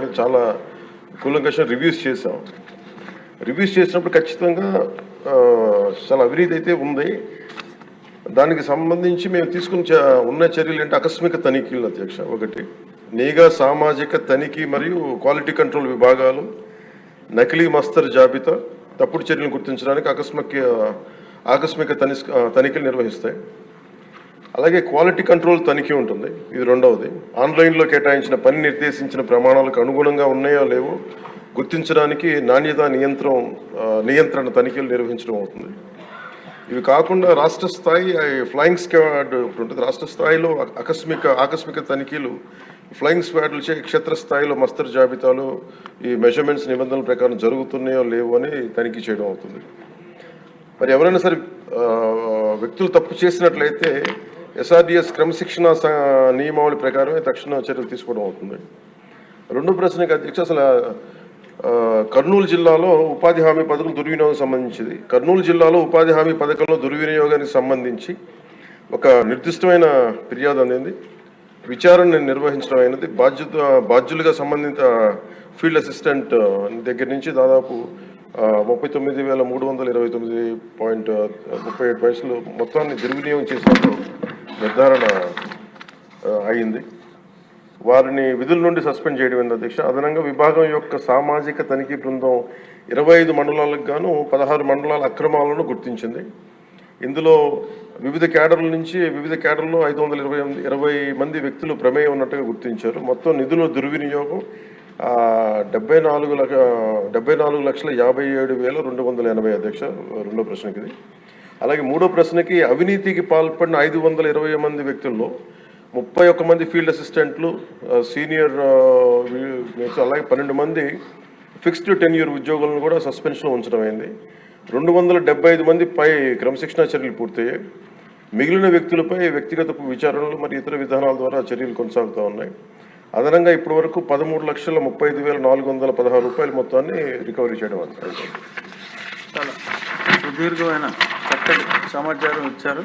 మీద చాలా కూలంకషం రివ్యూస్ చేసాం రివ్యూస్ చేసినప్పుడు ఖచ్చితంగా చాలా అవినీతి అయితే ఉంది. దానికి సంబంధించి మేము తీసుకున్న ఉన్న చర్యలు ఏంటి? ఆకస్మిక తనిఖీలు అధ్యక్ష ఒకటి. నీగా సామాజిక తనిఖీ మరియు క్వాలిటీ కంట్రోల్ విభాగాలు నకిలీ మస్తర్ జాబితా తప్పుడు చర్యలను గుర్తించడానికి ఆకస్మిక ఆకస్మిక తని తనిఖీలు నిర్వహిస్తాయి. అలాగే క్వాలిటీ కంట్రోల్ తనిఖీ ఉంటుంది. ఇది రెండవది. ఆన్లైన్లో కేటాయించిన పని నిర్దేశించిన ప్రమాణాలకు అనుగుణంగా ఉన్నాయో లేవో గుర్తించడానికి నాణ్యత నియంత్రణ నియంత్రణ తనిఖీలు నిర్వహించడం అవుతుంది. ఇవి కాకుండా రాష్ట్ర స్థాయి ఫ్లయింగ్ స్క్వాడ్ ఉంటుంది. రాష్ట్ర స్థాయిలో ఆకస్మిక ఆకస్మిక తనిఖీలు ఫ్లయింగ్ స్క్వాడ్లు చే క్షేత్రస్థాయిలో మస్తర్ జాబితాలు ఈ మెజర్మెంట్స్ నిబంధనల ప్రకారం జరుగుతున్నాయో లేవో అని తనిఖీ చేయడం అవుతుంది. మరి ఎవరైనా సరే వ్యక్తులు తప్పు చేసినట్లయితే ఎస్ఆర్డిఎస్ క్రమశిక్షణ నియమావళి ప్రకారమే తక్షణ చర్యలు తీసుకోవడం అవుతుంది. రెండో ప్రశ్నకి అధ్యక్ష అసలు కర్నూలు జిల్లాలో ఉపాధి హామీ పథకం దుర్వినియోగం సంబంధించింది. కర్నూలు జిల్లాలో ఉపాధి హామీ పథకంలో దుర్వినియోగానికి సంబంధించి ఒక నిర్దిష్టమైన ఫిర్యాదు అందింది. విచారణ నిర్వహించడం అయినది. బాధ్యత బాధ్యులుగా సంబంధిత ఫీల్డ్ అసిస్టెంట్ దగ్గర నుంచి దాదాపు ముప్పై తొమ్మిది వేల మూడు వందల ఇరవై తొమ్మిది పాయింట్ ముప్పై ఏడు పైసలు మొత్తాన్ని దుర్వినియోగం చేసినట్టు నిర్ధారణ అయింది వారిని విధుల నుండి సస్పెండ్ చేయడం అధ్యక్ష? అదనంగా విభాగం యొక్క సామాజిక తనిఖీ బృందం ఇరవై ఐదు మండలాలకు గాను పదహారు మండలాల అక్రమాలను గుర్తించింది. ఇందులో వివిధ కేడర్ల నుంచి వివిధ కేడర్లో ఐదు వందల ఇరవై ఇరవై మంది వ్యక్తులు ప్రమేయం ఉన్నట్టుగా గుర్తించారు. మొత్తం నిధుల దుర్వినియోగం డెబ్బై నాలుగు లక్ష డెబ్బై నాలుగు లక్షల యాభై ఏడు వేల రెండు వందల ఎనభై అధ్యక్ష రెండో ప్రశ్నకి అలాగే మూడో ప్రశ్నకి అవినీతికి పాల్పడిన ఐదు వందల ఇరవై మంది వ్యక్తుల్లో ముప్పై ఒక్క మంది ఫీల్డ్ అసిస్టెంట్లు సీనియర్ అలాగే పన్నెండు మంది ఫిక్స్డ్ టెన్యూర్ ఉద్యోగులను కూడా సస్పెన్షన్ ఉంచడం అయింది. రెండు వందల డెబ్బై ఐదు మంది పై క్రమశిక్షణా చర్యలు పూర్తయ్యాయి. మిగిలిన వ్యక్తులపై వ్యక్తిగత విచారణలు మరియు ఇతర విధానాల ద్వారా చర్యలు కొనసాగుతూ ఉన్నాయి. అదనంగా ఇప్పటి వరకు పదమూడు లక్షల ముప్పై ఐదు వేల నాలుగు వందల పదహారు రూపాయల మొత్తాన్ని రికవరీ చేయడం సుదీర్ఘమైన చక్కటి సమాచారం ఇచ్చారు.